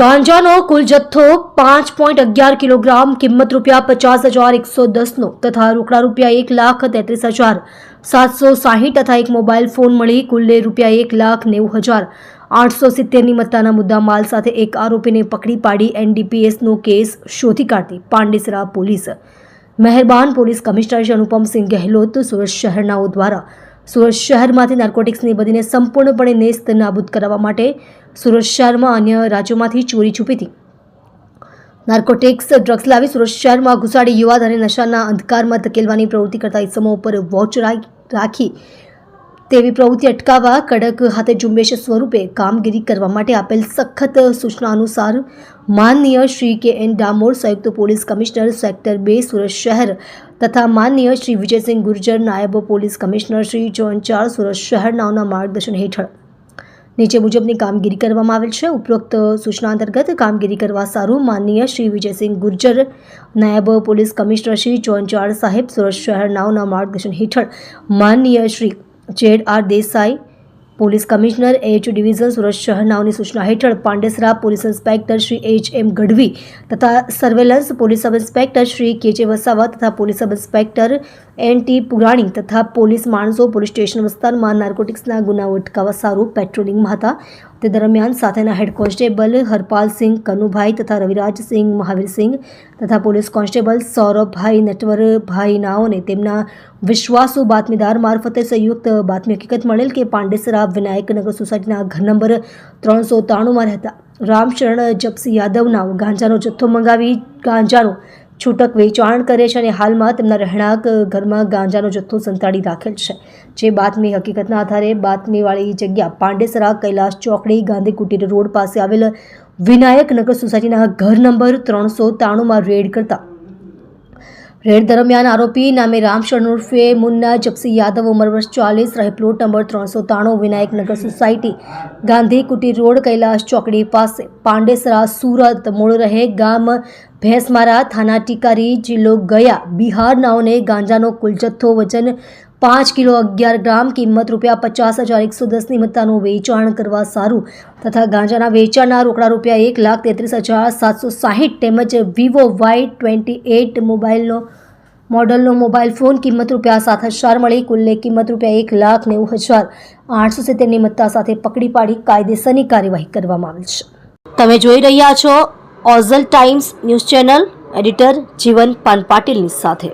ગાંજાનો કુલ જથ્થો પાંચ પોઈન્ટ અગિયાર કિલોગ્રામ, કિંમત રૂપિયા પચાસ હજાર એકસો દસનો તથા રોકડા રૂપિયા એક લાખ તેત્રીસ હજાર સાતસો સાહીઠ તથા એક મોબાઈલ ફોન મળી કુલ્લે રૂપિયા એક લાખ નેવું હજાર આઠસો સિત્તેરની મત્તાના મુદ્દા માલ સાથે એક આરોપીને પકડી પાડી એનડીપીએસનો કેસ શોધી કાઢતી પાંડેસરા પોલીસ. મહેરબાન પોલીસ કમિશનર અનુપમસિંહ ગહેલોત સુરત શહેરનાઓ દ્વારા સુરત શહેરમાંથી નાર્કોટિક્સની બધીને સંપૂર્ણપણે નેસ્ત નાબૂદ કરાવવા માટે સુરત શહેરમાં અન્ય રાજ્યોમાંથી ચોરી છુપીથી નાર્કોટિક્સ ડ્રગ્સ લાવી સુરત શહેરમાં ઘુસાડી યુવાધને નશાના અંધકારમાં ધકેલવાની પ્રવૃત્તિ કરતા ઇસમો ઉપર વોચ રાખી તેવી પ્રવૃત્તિ અટકાવવા કડક હાથે ઝુંબેશ સ્વરૂપે કામગીરી કરવા માટે આપેલ સખત સૂચના અનુસાર માનનીય શ્રી કે એન ડામોર સંયુક્ત પોલીસ કમિશનર સેક્ટર બે સુરત શહેર તથા માનનીય શ્રી વિજયસિંહ ગુર્જર નાયબ પોલીસ કમિશનર શ્રી જોન ચાર સુરત શહેરનાઓના માર્ગદર્શન હેઠળ. નીચે મુજબની કામગીરી કરવામાં આવેલ છે. ઉપરોક્ત સૂચના અંતર્ગત કામગીરી કરવા સારું માનનીય શ્રી વિજયસિંહ ગુર્જર નાયબ પોલીસ કમિશનર શ્રી ચોંચાળ સાહેબ સુરત શહેરનાઓના માર્ગદર્શન હેઠળ માનનીય Shri Z R Desai police commissioner H division, Surat શહેરનાઓની સૂચના હેઠળ Pandesara police inspector Shri H M Gadhvi તથા surveillance police sub inspector Shri K J Vasava તથા police sub inspector N T Purani તથા police માણસો police station વિસ્તારમાં નાર્કોટિક્સના ગુનાઓ અટકાવવા સારું પેટ્રોલિંગમાં હતા. તે દરમિયાન સાથેના હેડ કોન્સ્ટેબલ હરપાલસિંહ કનુભાઈ તથા રવિરાજસિંહ મહાવીરસિંહ તથા પોલીસ કોન્સ્ટેબલ સૌરભભાઈ નટવરભાઈ નાઓને તેમના વિશ્વાસુ બાતમીદાર મારફતે સંયુક્ત બાતમી હકીકત મળેલ કે પાંડેસરા વિનાયકનગર સોસાયટીના ઘર નંબર ત્રણસો ત્રાણુંમાં રહેતા રામશરણ જપસી યાદવના ગાંજાનો જથ્થો મંગાવી ગાંજાનો છૂટક વેચાણ કરે છે અને હાલમાં તેમના રહેણાંક ઘરમાં ગાંજાનો જથ્થો સંતાડી રાખેલ છે. જે બાતમી હકીકતના આધારે બાતમીવાળી જગ્યા પાંડેસરા કૈલાસ ચોકડી ગાંધી કુટીર રોડ પાસે આવેલ વિનાયક નગર સોસાયટીના ઘર નંબર ત્રણસો ત્રાણુંમાં રેડ કરતા રેડ દરમિયાન આરોપી નામે રામશરણ ઉર્ફે મુન્ના જપસી યાદવ ઉંમર વર્ષ ચાલીસ, રહે પ્લોટ નંબર ત્રણસો ત્રાણું વિનાયકનગર સોસાયટી, ગાંધી કુટીર રોડ, કૈલાસ ચોકડી પાસે. પાંડેસરા, સુરત, મૂળ રહે ગામ ભેંસમારા, થાના ટીકારી જિલ્લો ગયા. બિહારનાઓને ગાંજાનો કુલ જથ્થો વજન પાંચ કિલો અગિયાર ગ્રામ કિંમત રૂપિયા પચાસ હજાર એકસો દસની મત્તાનું વેચાણ કરવા સારું તથા ગાંજાના વેચાણના રોકડા રૂપિયા એક લાખ તેત્રીસ હજાર સાતસો સાહીઠ તેમજ વિવો વાય ટ્વેન્ટી એટ મોબાઈલનો, મોડલનો મોબાઈલ ફોન કિંમત રૂપિયા સાત હજાર મળી. કુલ્લે કિંમત રૂપિયા એક લાખ નેવું હજાર આઠસો સિત્તેરની મત્તા સાથે પકડી પાડી કાયદેસરની કાર્યવાહી કરવામાં આવેલ છે. તમે જોઈ રહ્યા છો Ozal times news channel, editor Jeevan Pan પાટીલની સાથે.